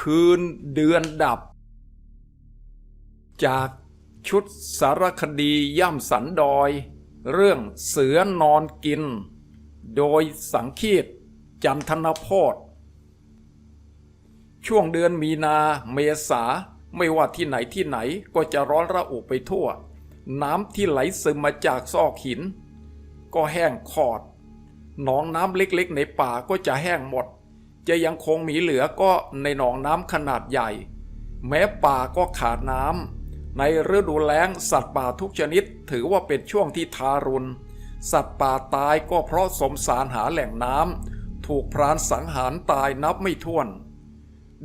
คืนเดือนดับ จากชุดสารคดีย่ำสันดอย เรื่องเสือนอนกิน โดยสังคีตจันทนโพธช่วงเดือนมีนาเมษาไม่ว่าที่ไหนที่ไหนก็จะร้อนระอุไปทั่ว น้ำที่ไหลซึมมาจากซอกหิน ก็แห้งขอด หนองน้ำเล็กๆในป่าก็จะแห้งหมด จะยังคงมีเหลือก็ในหนองน้ำขนาดใหญ่ แม้ป่าก็ขาดน้ำในฤดูแล้งสัตว์ป่าทุกชนิดถือว่าเป็นช่วงที่ทารุณ สัตว์ป่าตายก็เพราะสมสารหาแหล่งน้ำถูกพรานสังหารตายนับไม่ถ้วน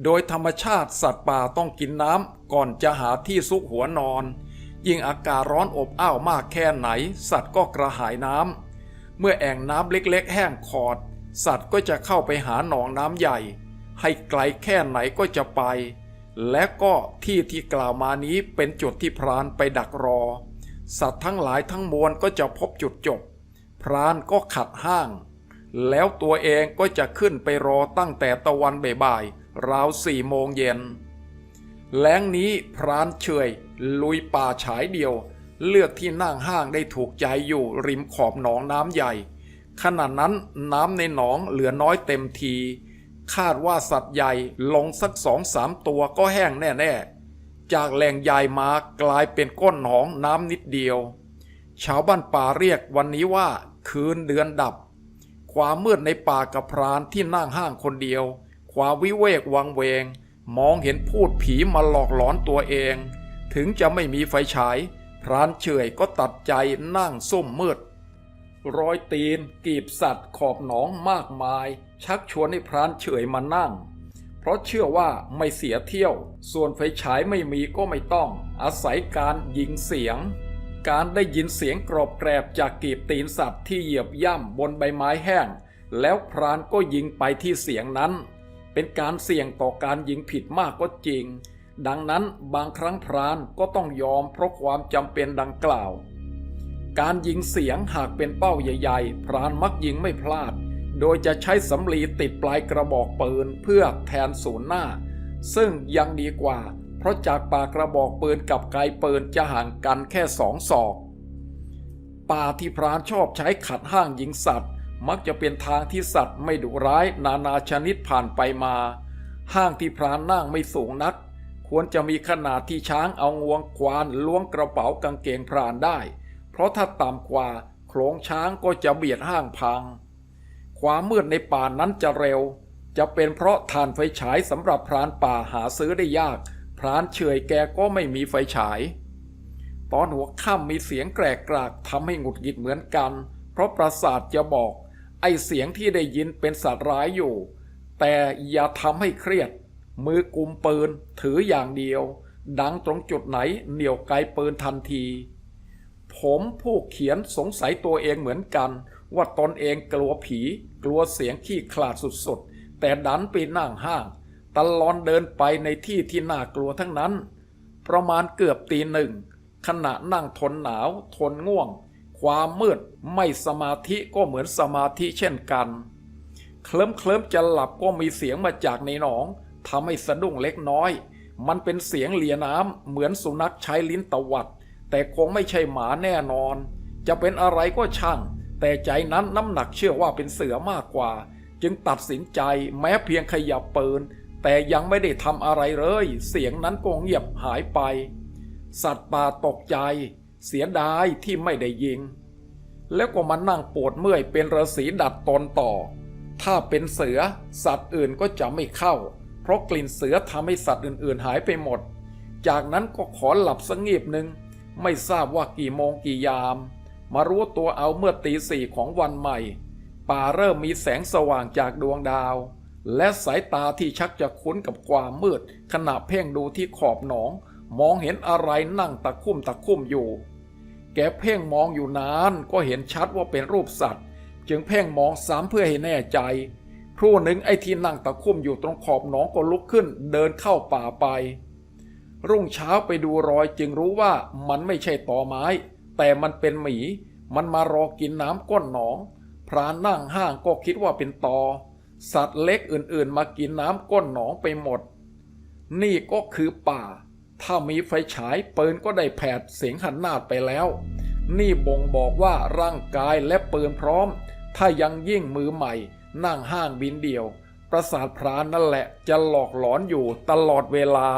โดยธรรมชาติสัตว์ป่าต้องกินน้ำก่อนจะหาที่ซุกหัวนอน ยิ่งอากาศร้อนอบอ้าวมากแค่ไหน สัตว์ก็กระหายน้ำเมื่อแอ่งน้ำเล็กๆ แห้งขอด สัตว์ก็จะเข้าไปหาหนองน้ำใหญ่ ให้ไกลแค่ไหนก็จะไป และก็ที่ที่กล่าวมานี้เป็นจุดที่พรานไปดักรอ สัตว์ทั้งหลายทั้งมวลก็จะพบจุดจบ พรานก็ขัดห้าง แล้วตัวเองก็จะขึ้นไปรอตั้งแต่ตะวันบ่ายๆราวสี่โมงเย็นแล้งนี้พรานเฉยลุยป่าฉายเดียว เลือกที่นั่งห้างได้ถูกใจอยู่ริมขอบหนองน้ำใหญ่ ขณะนั้นน้ำในหนองเหลือน้อยเต็มที คาดว่าสัตว์ใหญ่ลงสักสองสามตัวก็แห้งแน่ๆ จากแหล่งใหญ่มากลายเป็นก้นหนองน้ำนิดเดียว ชาวบ้านป่าเรียกวันนี้ว่า คืนเดือนดับ ความมืดในป่ากับพรานที่นั่งห้างคนเดียว ความวิเวกวังเวง มองเห็นพูดผีมาหลอกหลอนตัวเอง ถึงจะไม่มีไฟฉาย พรานเฉยก็ตัดใจนั่งซุ่มมืด ร้อยตีน กีบสัตว์ขอบหนองมากมาย ชักชวนให้พรานเฉยมานั่ง เพราะเชื่อว่าไม่เสียเที่ยว ส่วนไฟฉายไม่มีก็ไม่ต้อง อาศัยการยิงเสียง การได้ยินเสียงกรอบแกรบจากกีบตีนสัตว์ที่เหยียบย่ำบนใบไม้แห้ง แล้วพรานก็ยิงไปที่เสียงนั้น เป็นการเสี่ยงต่อการยิงผิดมากก็จริง ดังนั้นบางครั้งพรานก็ต้องยอมเพราะความจำเป็นดังกล่าว การยิงเสียงหากเป็นเป้าใหญ่ ๆ พรานมักยิงไม่พลาด โดยจะใช้สำลีติดปลายกระบอกปืนเพื่อแทนศูนย์หน้า ซึ่งยังดีกว่า เพราะจากปากกระบอกปืนกับไกลปืนจะห่างกันแค่สองศอก ป่าที่พรานชอบใช้ขัดห้างยิงสัตว์ มักจะเป็นทางที่สัตว์ไม่ดุร้ายนานาชนิดผ่านไปมา ห้างที่พรานนั่งไม่สูงนัก ควรจะมีขนาดที่ช้างเอางวงควานล้วงกระเป๋ากางเกงพรานได้ เพราะถ้าต่ำกว่าโขลงช้างก็จะเบียดห้างพัง ความมืดในป่านั้นจะเร็ว จะเป็นเพราะถ่านไฟฉายสำหรับพรานป่าหาซื้อได้ยาก พรานเฉยแกก็ไม่มีไฟฉาย ตอนหัวค่ำมีเสียงแกรกกรากทำให้หงุดหงิดเหมือนกัน เพราะประสาทจะบอก ไอเสียงที่ได้ยินเป็นสัตว์ร้ายอยู่ แต่อย่าทำให้เครียด มือกุมปืนถืออย่างเดียวดังตรงจุดไหนเหนี่ยวไกปืนทันที ผมผู้เขียนสงสัยตัวเองเหมือนกัน ว่าตนเองกลัวผี กลัวเสียงขี้ขลาดสุดๆ แต่ดันไปนั่งห้างตลอนเดินไปในที่ที่น่ากลัวทั้งนั้น ประมาณเกือบตีหนึ่ง ขณะนั่งทนหนาว ทนง่วง ความมืดไม่สมาธิก็เหมือนสมาธิเช่นกัน เคลิ้มเคลิ้มจะหลับก็มีเสียงมาจากในหนองทำให้สะดุ้งเล็กน้อย มันเป็นเสียงเลียน้ำเหมือนสุนัขใช้ลิ้นตวัด แต่คงไม่ใช่หมาแน่นอน จะเป็นอะไรก็ช่าง แต่ใจนั้นน้ำหนักเชื่อว่าเป็นเสือมากกว่า จึงตัดสินใจแม้เพียงขยับปืน แต่ยังไม่ได้ทำอะไรเลย เสียงนั้นก็เงียบหายไป สัตว์ป่าตกใจ เสียดายที่ไม่ได้ยิง แล้วก็มานั่งปวดเมื่อยเป็นฤาษีดัดตนต่อ ถ้าเป็นเสือ สัตว์อื่นก็จะไม่เข้า เพราะกลิ่นเสือทำให้สัตว์อื่นๆหายไปหมด จากนั้นก็ขอหลับสักงีบหนึ่ง ไม่ทราบว่ากี่โมงกี่ยาม มารู้ตัวเอาเมื่อตีสี่ของวันใหม่ ป่าเริ่มมีแสงสว่างจากดวงดาว และสายตาที่ชักจะคุ้นกับความมืด ขณะเพ่งดูที่ขอบหนอง มองเห็นอะไรนั่งตะคุ่มตะคุ่มอยู่ แกเพ่งมองอยู่นานก็เห็นชัดว่าเป็นรูปสัตว์ จึงเพ่งมองซ้ำเพื่อให้แน่ใจครู่หนึ่งไอ้ที่นั่งตะคุ่มอยู่ตรงขอบหนองก็ลุกขึ้นเดินเข้าป่าไป รุ่งเช้าไปดูรอยจึงรู้ว่ามันไม่ใช่ตอไม้ แต่มันเป็นหมี มันมารอกินน้ำก้นหนอง พรานนั่งห้างก็คิดว่าเป็นตอ สัตว์เล็กอื่นๆ มากินน้ำก้นหนองไปหมด นี่ก็คือป่า ถ้ามีไฟฉายปืนก็ได้แผดเสียงหันนาดไปแล้ว นี่บ่งบอกว่าร่างกายและปืนพร้อม ถ้ายังยิ่งมือใหม่ นั่งห้างบินเดียว ประสาทพรานนั่นแหละจะหลอกหลอนอยู่ตลอดเวลา